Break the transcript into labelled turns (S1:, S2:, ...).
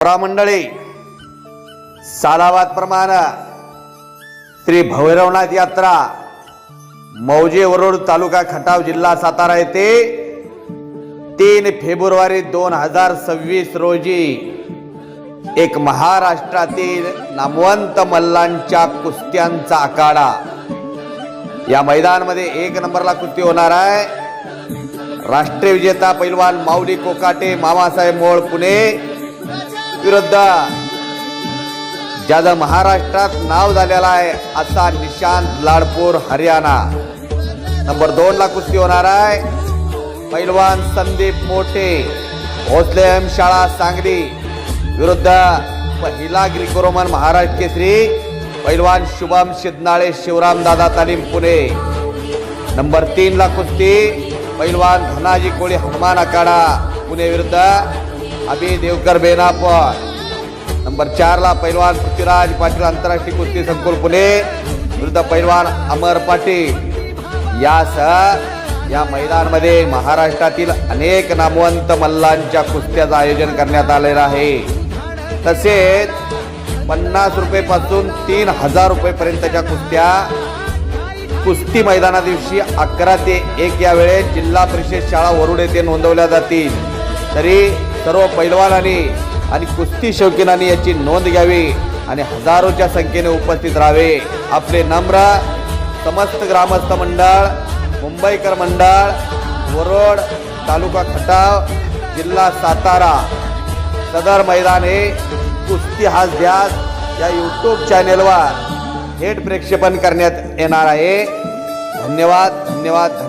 S1: मंडळी सालावाद प्रमाण श्री भैरवनाथ यात्रा मौजे वरुड तालुका खटाव जिल्हा सातारा येथे तीन फेब्रुवारी दोन हजार सव्वीस रोजी एक महाराष्ट्रातील नामवंत मल्लांच्या कुस्त्यांचा आखाडा या मैदानमध्ये एक नंबरला कुस्ती होणार आहे. राष्ट्रीय विजेता पैलवान माऊली कोकाटे मामासाहेब मोळ पुणे विरुद्ध. ज्याचं महाराष्ट्रात नाव झालेला आहे असा निशांत लाडपूर हरियाणा. नंबर दोन ला कुस्ती होणार आहे. पैलवान संदीप मोठे भोसले एम शाळा सांगली. विरुद्ध पहिला ग्रीको रोमन महाराष्ट्र केसरी पैलवान शुभम शिदनाळे शिवराम दादा तालीम पुणे. नंबर तीन ला कुस्ती पैलवान धनाजी कोळी हनुमान अकाडा पुणे विरुद्ध. अभि देवकर बेनापर नंबर चारला पैलवान पृथ्वीराज पाटील आंतरराष्ट्रीय कुस्ती संकुल पुणे। विरुद्ध पैलवान अमर पाटील। यासह या मैदानमध्ये महाराष्ट्रातील अनेक नामवंत मल्लांच्या कुस्त्याचं आयोजन करण्यात आलेलं आहे. तसेच पन्नास रुपयेपासून तीन हजार रुपयेपर्यंतच्या कुस्त्या कुस्ती मैदाना दिवशी अकरा ते एक या वेळेत जिल्हा परिषद शाळा वरुड येथे नोंदवल्या जातील. तरी सर्व पैलवानांनी आणि कुस्ती शौकीनांनी याची नोंद घ्यावी आणि हजारोच्या संख्येने उपस्थित राहावे. आपले नम्र समस्त ग्रामस्थ मंडळ मुंबईकर मंडळ वरोड तालुका खटाव जिल्हा सातारा सदर मैदान हे कुस्ती हाच ध्यास या यूट्यूब चॅनेलवर थेट प्रक्षेपण करण्यात येणार आहे. धन्यवाद धन्यवाद.